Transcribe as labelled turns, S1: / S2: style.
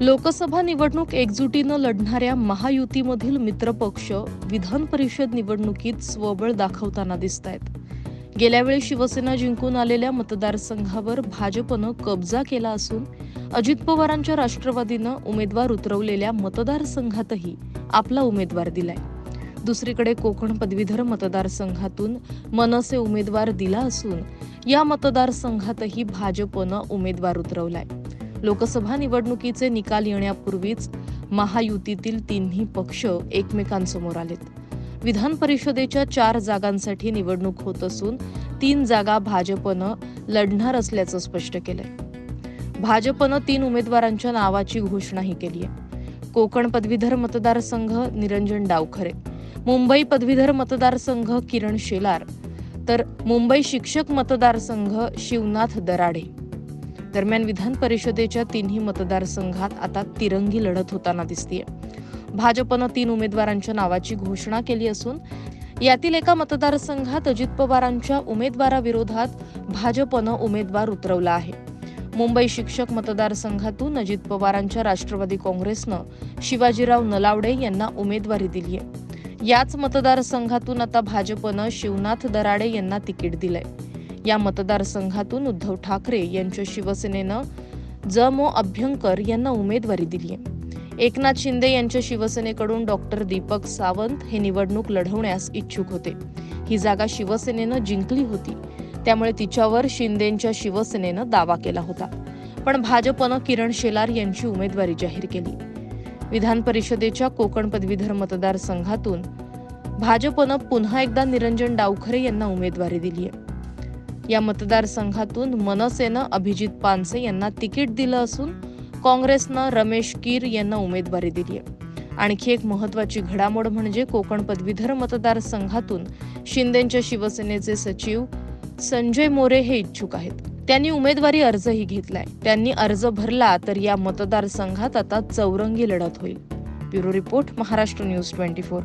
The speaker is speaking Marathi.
S1: लोकसभा निवडणूक एकजुटीनं लढणाऱ्या महायुतीमधील मित्रपक्ष विधान परिषद निवडणुकीत स्वबळ दाखवताना दिसत आहेत गेल्यावेळी शिवसेना जिंकून आलेल्या मतदारसंघावर भाजपनं कब्जा केला असून अजित पवारांच्या राष्ट्रवादीनं उमेदवार उतरवलेल्या मतदारसंघातही आपला उमेदवार दिलाय. दुसरीकडे कोकण पदवीधर मतदारसंघातून मनसे उमेदवार दिला असून या मतदारसंघातही भाजपनं उमेदवार उतरवलाय. लोकसभा निवडणुकीचे निकाल येण्यापूर्वीच महायुतीतील तिन्ही पक्ष एकमेकांसमोर आलेत. विधान परिषदेच्या चार जागांसाठी निवडणूक होत असून तीन जागा भाजपनं लढणार असल्याचं स्पष्ट केलंय. भाजपनं तीन उमेदवारांच्या नावाची घोषणाही केली आहे. कोकण पदवीधर मतदारसंघ निरंजन डावखरे मुंबई पदवीधर मतदारसंघ किरण शेलार तर मुंबई शिक्षक मतदारसंघ शिवनाथ दराडे. दरम्यान विधान परिषदेच्या तिन्ही मतदारसंघात आता तिरंगी लढत होताना दिसतीये. भाजपनं तीन उमेदवारांच्या नावाची घोषणा केली असून यातील एका मतदारसंघात अजित पवारांच्या उमेदवाराविरोधात भाजपनं उमेदवार उतरवला आहे. मुंबई शिक्षक मतदारसंघातून अजित पवारांच्या राष्ट्रवादी काँग्रेसनं शिवाजीराव नलावडे यांना उमेदवारी दिली आहे. याच मतदारसंघातून आता भाजपनं शिवनाथ दराडे यांना तिकीट दिलंय. या मतदारसंघातून उद्धव ठाकरे यांच्या शिवसेनेनं ज. मो. अभ्यंकर यांना उमेदवारी दिली आहे. एकनाथ शिंदे यांच्या शिवसेनेकडून डॉक्टर दीपक सावंत हे निवडणूक लढवण्यास इच्छुक होते. ही जागा शिवसेनेनं जिंकली होती. त्यामुळे तिच्यावर शिंदेच्या शिवसेनेनं दावा केला होता. पण भाजपनं किरण शेलार यांची उमेदवारी जाहीर केली. विधान परिषदेच्या कोकण पदवीधर मतदारसंघातून भाजपनं पुन्हा एकदा निरंजन डावखरे यांना उमेदवारी दिली आहे. या मतदारसंघातून मनसेनं अभिजित पानसे यांना तिकीट दिलं असून काँग्रेसनं रमेश कीर यांना उमेदवारी दिली आहे. आणखी एक महत्वाची घडामोड म्हणजे कोकण पदवीधर मतदारसंघातून शिंदेच्या शिवसेनेचे सचिव संजय मोरे हे इच्छुक आहेत. त्यांनी उमेदवारी अर्जही घेतलाय. त्यांनी अर्ज भरला तर या मतदारसंघात आता चौरंगी लढत होईल. Bureau report Maharashtra news twenty four.